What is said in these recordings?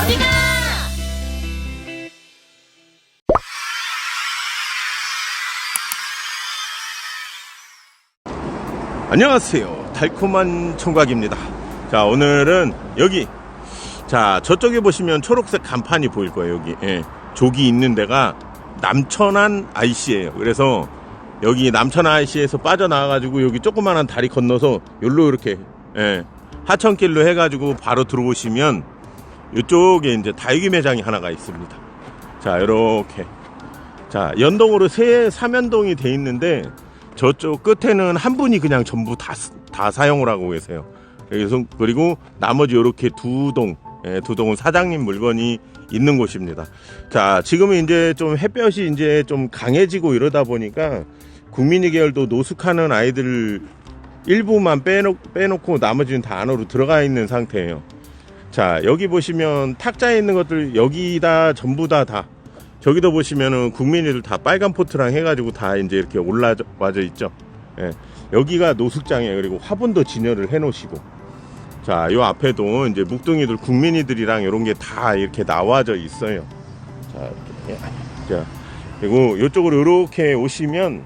어디가? 안녕하세요. 달콤한 총각입니다. 자, 오늘은 여기. 자, 저쪽에 보시면 초록색 간판이 보일 거예요, 여기. 예. 조기 있는 데가 남천안 IC예요. 그래서 여기 남천안 IC에서 빠져나와가지고 여기 조그만한 다리 건너서 여기로 이렇게, 예. 하천길로 해가지고 바로 들어오시면 이쪽에 이제 다육이 매장이 하나가 있습니다. 자, 이렇게. 자, 연동으로 세 사면동이 돼 있는데 저쪽 끝에는 한 분이 그냥 전부 다, 쓰- 다 사용을 하고 계세요. 그래서 그리고 나머지 이렇게 두 동, 예, 두 동은 사장님 물건이 있는 곳입니다. 자, 지금은 이제 좀 햇볕이 이제 좀 강해지고 이러다 보니까 국민이 계열도 노숙하는 아이들 일부만 빼놓, 빼놓고 나머지는 다 안으로 들어가 있는 상태예요. 자, 여기 보시면 탁자에 있는 것들 여기다 전부 다 다. 저기도 보시면은 국민이들 다 빨간 포트랑 해가지고 다 이제 이렇게 올라와져 있죠. 예. 여기가 노숙장이에요. 그리고 화분도 진열을 해 놓으시고. 자, 요 앞에도 이제 묵둥이들, 국민이들이랑 이런 게 다 이렇게 나와져 있어요. 자, 이렇게. 자, 그리고 이쪽으로 이렇게 오시면,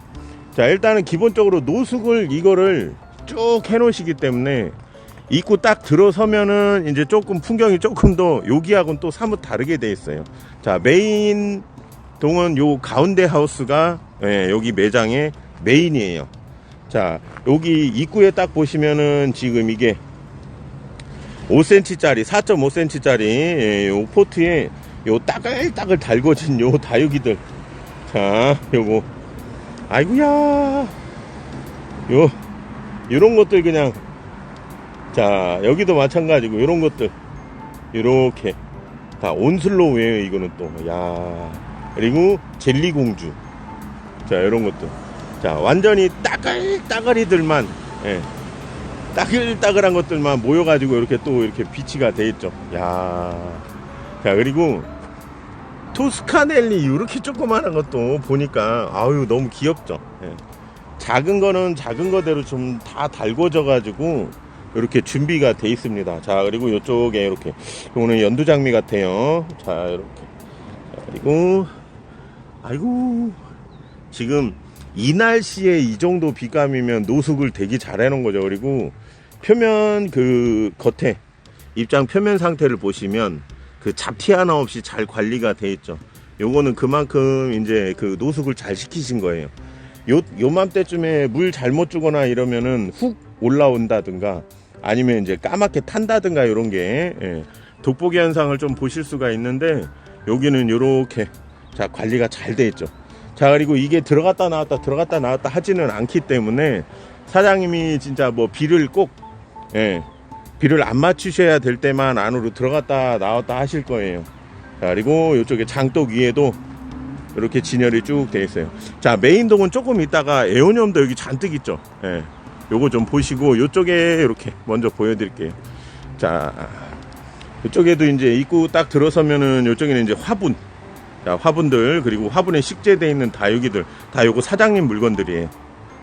자, 일단은 기본적으로 노숙을 이거를 쭉 해 놓으시기 때문에 입구 딱 들어서면은 이제 조금 풍경이 조금 더 여기하고는 또 사뭇 다르게 돼 있어요. 자, 메인 동은 요 가운데 하우스가 예, 여기 매장의 메인이에요. 자, 여기 입구에 딱 보시면은 지금 이게 5cm짜리, 4.5cm짜리 예, 요 포트에 요 따글따글 달궈진 요 다육이들. 자, 요거. 아이구야. 요, 요런 것들 그냥 자 여기도 마찬가지고 이런 것들. 이렇게. 다 온슬로우예요 이거는 또야. 그리고 젤리공주. 자 이런 것들 자 완전히 따글따글이들만 예, 따글따글한 것들만 모여가지고 이렇게 또 이렇게 비치가 돼 있죠. 야자 그리고 토스카넬리 이렇게 조그만한 것도 보니까 아유 너무 귀엽죠. 예. 작은 거는 작은 거대로 좀 다 달궈져 가지고 이렇게 준비가 돼 있습니다. 자, 그리고 이쪽에 이렇게 오늘 연두 장미 같아요. 자, 이렇게. 자, 그리고 아이고 지금 이 날씨에 이 정도 비감이면 노숙을 되게 잘 해놓은 거죠. 그리고 표면 그 겉에 입장 표면 상태를 보시면 그 잡티 하나 없이 잘 관리가 돼 있죠. 요거는 그만큼 이제 그 노숙을 잘 시키신 거예요. 요, 요맘때쯤에 물 잘못 주거나 이러면은 훅 올라온다든가 아니면 이제 까맣게 탄다든가 이런 게 예, 돋보기 현상을 좀 보실 수가 있는데 여기는 요렇게 자 관리가 잘 돼 있죠. 자 그리고 이게 들어갔다 나왔다 들어갔다 나왔다 하지는 않기 때문에 사장님이 진짜 뭐 비를 꼭 예, 비를 안 맞추셔야 될 때만 안으로 들어갔다 나왔다 하실 거예요. 자 그리고 이쪽에 장독 위에도 이렇게 진열이 쭉 돼 있어요. 자, 메인동은 조금 있다가 에오니엄도 여기 잔뜩 있죠. 예. 요거 좀 보시고 요쪽에 이렇게 먼저 보여드릴게요. 자, 이쪽에도 이제 입구 딱 들어서면은 요쪽에는 이제 화분. 자, 화분들 그리고 화분에 식재돼 있는 다육이들 다 요거 사장님 물건들이에요.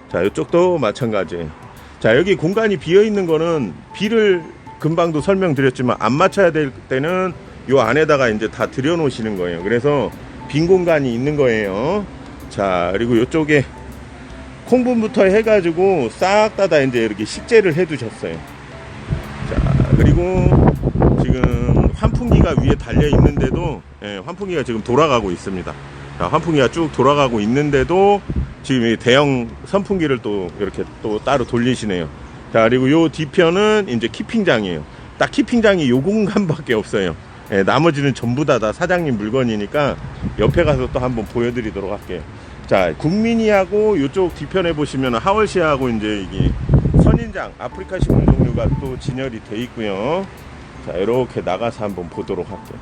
자, 이쪽도 마찬가지예요. 자, 여기 공간이 비어 있는 거는 비를 금방도 설명드렸지만 안 맞춰야 될 때는 요 안에다가 이제 다 들여 놓으시는 거예요. 그래서 빈 공간이 있는 거예요. 자, 그리고 이쪽에 콩분부터 해가지고 싹 다 다 이제 이렇게 식재를 해 두셨어요. 자, 그리고 지금 환풍기가 위에 달려 있는데도, 예, 환풍기가 지금 돌아가고 있습니다. 자, 환풍기가 쭉 돌아가고 있는데도 지금 이 대형 선풍기를 또 이렇게 또 따로 돌리시네요. 자, 그리고 요 뒤편은 이제 키핑장이에요. 딱 키핑장이 요 공간밖에 없어요. 예, 나머지는 전부 다, 다 사장님 물건이니까 옆에 가서 또 한번 보여드리도록 할게요. 자, 국민이하고 이쪽 뒤편에 보시면 하월시하고 이제 이게 선인장, 아프리카 식물 종류가 또 진열이 돼 있고요. 자, 이렇게 나가서 한번 보도록 할게요.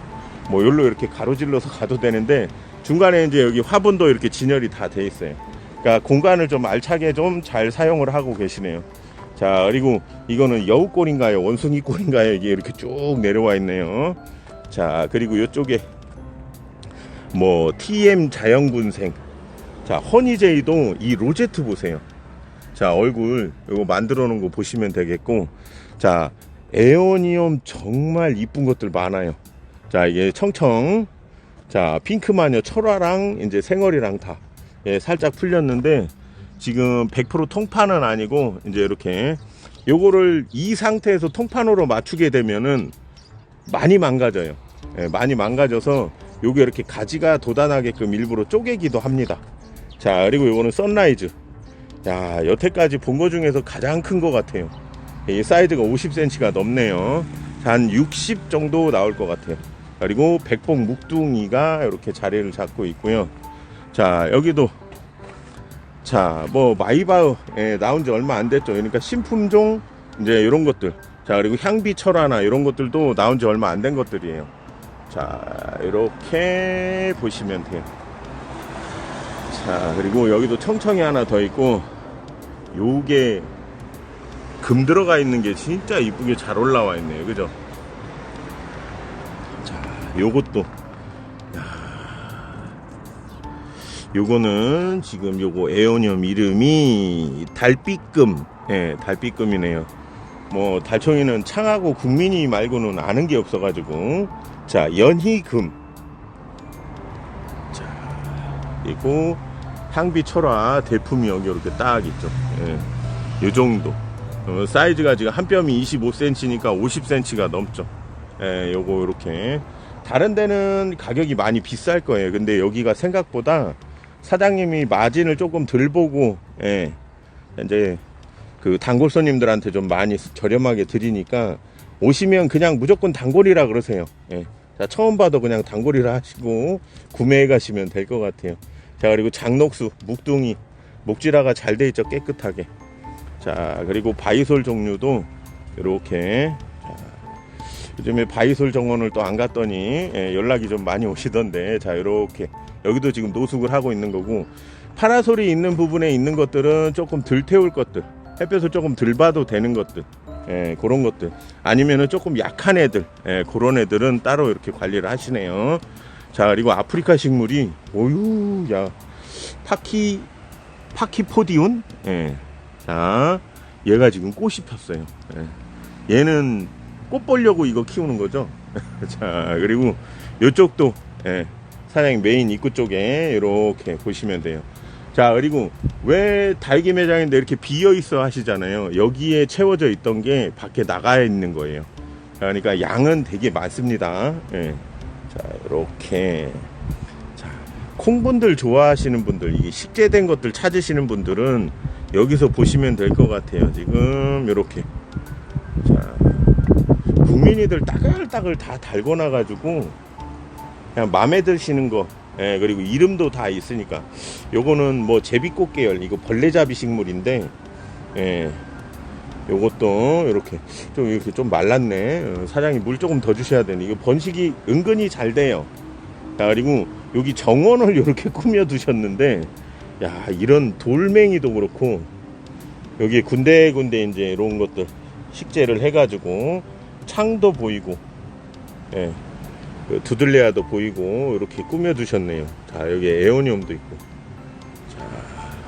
뭐, 여기로 이렇게 가로질러서 가도 되는데 중간에 이제 여기 화분도 이렇게 진열이 다 돼 있어요. 그러니까 공간을 좀 알차게 좀 잘 사용을 하고 계시네요. 자, 그리고 이거는 여우꼴인가요? 원숭이꼴인가요? 이게 이렇게 쭉 내려와 있네요. 자, 그리고 이쪽에 뭐 TM 자연군생. 자, 허니제이도 이 로제트 보세요. 자, 얼굴 이거 만들어 놓은 거 보시면 되겠고. 자, 에어니엄 정말 이쁜 것들 많아요. 자, 이게 청청. 자, 핑크마녀 철화랑 이제 생얼이랑 다 예, 살짝 풀렸는데 지금 100% 통판은 아니고 이제 이렇게 요거를 이 상태에서 통판으로 맞추게 되면은 많이 망가져요. 예, 많이 망가져서 요게 이렇게 가지가 돋아나게끔 일부러 쪼개기도 합니다. 자, 그리고 요거는 선라이즈. 야, 여태까지 본 거 중에서 가장 큰것 같아요. 이 사이즈가 50cm가 넘네요. 자, 한60 정도 나올 것 같아요. 그리고 백봉 묵둥이가 이렇게 자리를 잡고 있고요. 자, 여기도 자, 뭐 마이바흐 예, 나온 지 얼마 안 됐죠. 그러니까 신품종 이제 이런 것들. 자, 그리고 향비 철화나 이런 것들도 나온 지 얼마 안 된 것들이에요. 자, 이렇게 보시면 돼요. 자, 그리고 여기도 청청이 하나 더 있고 요게 금 들어가 있는 게 진짜 이쁘게 잘 올라와 있네요. 그죠? 자, 요것도 요거는 지금 요거 에오늄 이름이 달빛금 예 달빛금이네요 뭐 달총이는 창하고 국민이 말고는 아는 게 없어가지고. 자 연희금. 자 그리고 향비 철화 대품이 여기 이렇게 딱 있죠. 예, 요 정도. 어, 사이즈가 지금 한 뼘이 25cm니까 50cm가 넘죠. 예, 요거 이렇게. 다른 데는 가격이 많이 비쌀 거예요. 근데 여기가 생각보다 사장님이 마진을 조금 덜 보고 예, 이제 그 단골 손님들한테 좀 많이 저렴하게 드리니까 오시면 그냥 무조건 단골이라 그러세요. 예. 자, 처음 봐도 그냥 단골이라 하시고 구매해 가시면 될 것 같아요. 자, 그리고 장녹수, 묵둥이, 목지라가 잘 돼 있죠. 깨끗하게. 자, 그리고 바이솔 종류도 이렇게 자, 요즘에 바이솔 정원을 또 안 갔더니 예, 연락이 좀 많이 오시던데 자, 이렇게 여기도 지금 노숙을 하고 있는 거고 파라솔이 있는 부분에 있는 것들은 조금 덜 태울 것들 햇볕을 조금 덜 봐도 되는 것들 예, 그런 것들 아니면은 조금 약한 애들 예, 그런 애들은 따로 이렇게 관리를 하시네요 자 그리고 아프리카 식물이 오유 야 파키 파키포디온 예. 자 얘가 지금 꽃이 폈어요 예. 얘는 꽃 보려고 이거 키우는 거죠 자 그리고 이쪽도 예. 사장님 메인 입구 쪽에 이렇게 보시면 돼요. 자 그리고 왜 달기 매장인데 이렇게 비어 있어 하시잖아요. 여기에 채워져 있던 게 밖에 나가 있는 거예요. 그러니까 양은 되게 많습니다. 예. 자 이렇게 자 콩분들 좋아하시는 분들 이게 식재된 것들 찾으시는 분들은 여기서 보시면 될 것 같아요. 지금 이렇게 자 국민이들 따글따글 다 달궈놔 가지고 그냥 마음에 드시는 거 예, 그리고 이름도 다 있으니까. 요거는 뭐 제비꽃 계열 이거 벌레잡이 식물인데 예, 요것도 이렇게 좀 이렇게 좀 말랐네. 어, 사장님 물 조금 더 주셔야 되네. 이거 번식이 은근히 잘 돼요. 자 그리고 여기 정원을 이렇게 꾸며 두셨는데 야 이런 돌멩이도 그렇고 여기 군데군데 이제 이런 것들 식재를 해가지고 창도 보이고 예, 그 두들레아도 보이고 이렇게 꾸며 두셨네요. 자 여기 에오니움도 있고 자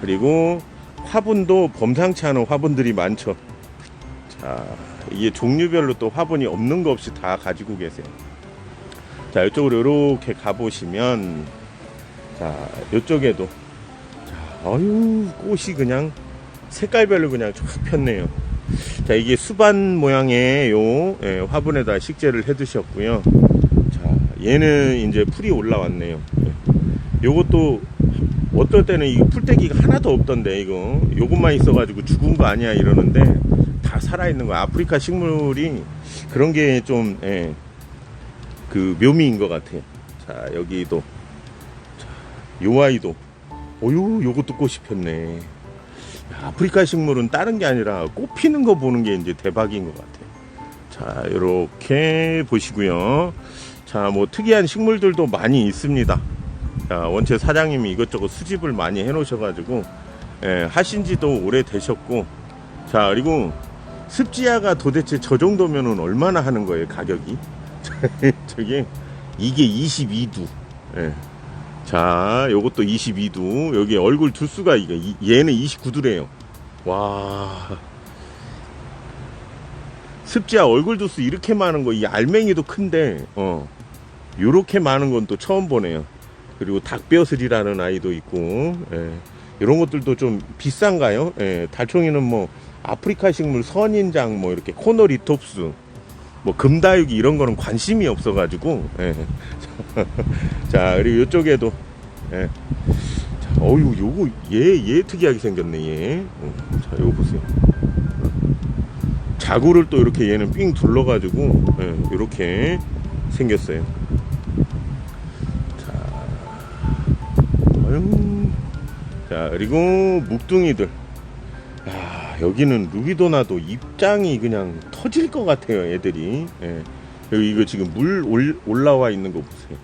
그리고 화분도 범상치 않은 화분들이 많죠. 자 이게 종류별로 또 화분이 없는 거 없이 다 가지고 계세요. 자 이쪽으로 이렇게 가보시면 자 이쪽에도 자 어유 꽃이 그냥 색깔별로 그냥 쫙 폈네요. 자 이게 수반 모양의 요 예, 화분에다 식재를 해 두셨고요. 얘는 이제 풀이 올라왔네요. 예. 요것도 어떨 때는 이 풀떼기가 하나도 없던데 이거 요것만 있어가지고 죽은 거 아니야 이러는데 다 살아있는 거 아프리카 식물이 그런 게좀 예, 그 묘미인 것 같아요. 자 여기도 자, 요 아이도 어유 요것도 꽃이 폈네. 아프리카 식물은 다른 게 아니라 꽃 피는 거 보는 게 이제 대박인 것 같아요. 자 이렇게 보시고요. 자, 뭐 특이한 식물들도 많이 있습니다. 자, 원체 사장님이 이것저것 수집을 많이 해 놓으셔가지고, 예, 하신 지도 오래 되셨고, 자, 그리고 습지야가 도대체 저 정도면은 얼마나 하는 거예요, 가격이? 저게, 이게 22두. 예. 자, 요것도 22두. 여기 얼굴 두수가 이게, 얘는 29두래요. 와. 습지야 얼굴 두수 이렇게 많은 거, 이 알맹이도 큰데, 어. 요렇게 많은 건 또 처음 보네요. 그리고 닭뼈슬이라는 아이도 있고, 예. 이런 것들도 좀 비싼가요? 예. 달총이는 뭐 아프리카 식물 선인장 뭐 이렇게 코노리톱스 뭐 금다육이 이런 거는 관심이 없어가지고 예. 자 그리고 이쪽에도 예. 자, 어유 요거 얘 얘 특이하게 생겼네 얘. 어, 자 요거 보세요. 자구를 또 이렇게 얘는 삥 둘러가지고 예, 이렇게 생겼어요. 어휴. 자 그리고 묵둥이들. 야 여기는 루비도나도 입장이 그냥 터질 것 같아요 애들이. 예. 여기 이거 지금 물 올, 올라와 있는 거 보세요.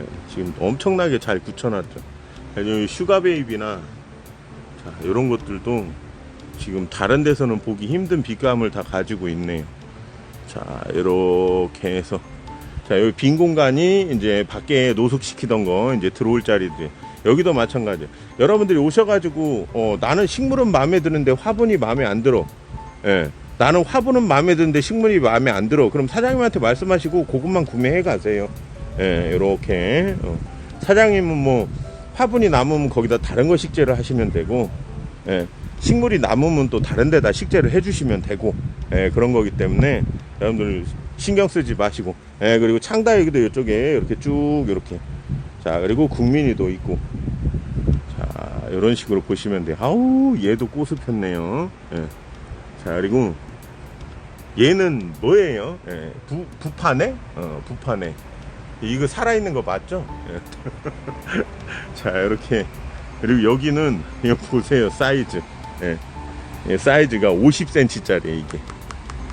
예, 지금 엄청나게 잘 굳혀놨죠. 여기 슈가베이비나 자 이런 것들도 지금 다른 데서는 보기 힘든 빛감을 다 가지고 있네요. 자, 이렇게 해서 자, 여기 빈 공간이 이제 밖에 노숙시키던 거 이제 들어올 자리들. 여기도 마찬가지예요. 여러분들이 오셔가지고 어, 나는 식물은 마음에 드는데 화분이 마음에 안 들어. 예. 나는 화분은 마음에 드는데 식물이 마음에 안 들어. 그럼 사장님한테 말씀하시고 그것만 구매해 가세요. 예, 이렇게 어. 사장님은 뭐 화분이 남으면 거기다 다른 거 식재를 하시면 되고, 예. 식물이 남으면 또 다른 데다 식재를 해주시면 되고 예, 그런 거기 때문에 여러분들 신경 쓰지 마시고 예, 그리고 창다육도 이쪽에 이렇게 쭉 이렇게 자 그리고 국민이도 있고. 자 이런 식으로 보시면 돼요. 아우 얘도 꽃을 폈네요. 예. 자 그리고 얘는 뭐예요? 예, 부, 부파네 어, 부파네 이거 살아있는 거 맞죠? 예. 자 이렇게. 그리고 여기는 이거 보세요 사이즈. 예. 예, 사이즈가 50cm짜리 이게.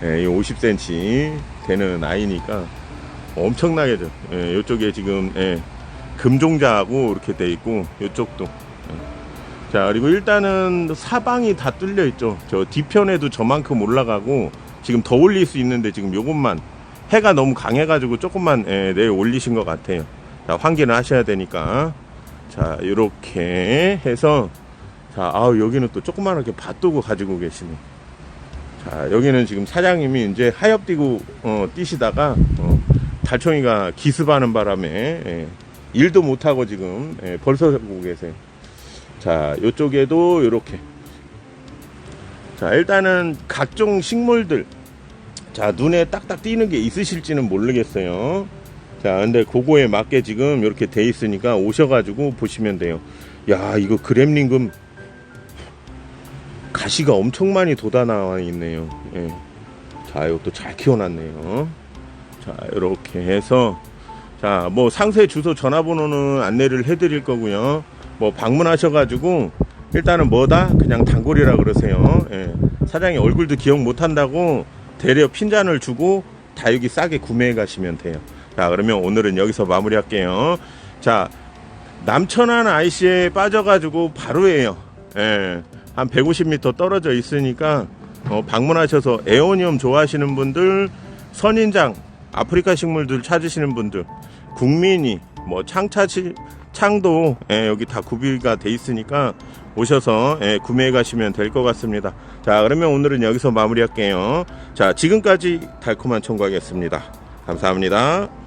예, 50cm 되는 아이니까 엄청나게 죠 예, 이쪽에 지금 예, 금종자하고 이렇게 돼 있고 이쪽도 예. 자 그리고 일단은 사방이 다 뚫려 있죠 저 뒤편에도 저만큼 올라가고 지금 더 올릴 수 있는데 지금 요것만 해가 너무 강해 가지고 조금만 예, 내일 올리신 것 같아요 자 환기는 하셔야 되니까 자 이렇게 해서 자, 아우, 여기는 또 조그만하게 밭두고 가지고 계시네. 자, 여기는 지금 사장님이 이제 하엽 뛰고, 어, 뛰시다가, 어, 달총이가 기습하는 바람에, 예, 일도 못하고 지금, 예, 벌써 보고 계세요. 자, 요쪽에도 요렇게. 자, 일단은 각종 식물들. 자, 눈에 딱딱 띄는 게 있으실지는 모르겠어요. 자, 근데 그거에 맞게 지금 이렇게 돼 있으니까 오셔가지고 보시면 돼요. 야, 이거 그램링금 가시가 엄청 많이 돋아 나와 있네요. 예. 자, 이것도 잘 키워놨네요. 자, 이렇게 해서 자, 뭐 상세 주소 전화번호는 안내를 해드릴 거고요. 뭐 방문하셔가지고 일단은 뭐다 그냥 단골이라 그러세요. 예. 사장이 얼굴도 기억 못한다고 대려 핀잔을 주고 다육이 싸게 구매해 가시면 돼요. 자, 그러면 오늘은 여기서 마무리할게요. 자, 남천안 IC에 빠져가지고 바로예요. 예. 한 150m 떨어져 있으니까 어, 방문하셔서 에오니엄 좋아하시는 분들, 선인장, 아프리카 식물들 찾으시는 분들, 국민이 뭐 창차시 창도 예, 여기 다 구비가 돼 있으니까 오셔서 예, 구매해 가시면 될 것 같습니다. 자, 그러면 오늘은 여기서 마무리할게요. 자, 지금까지 달콤한 청구하겠습니다. 감사합니다.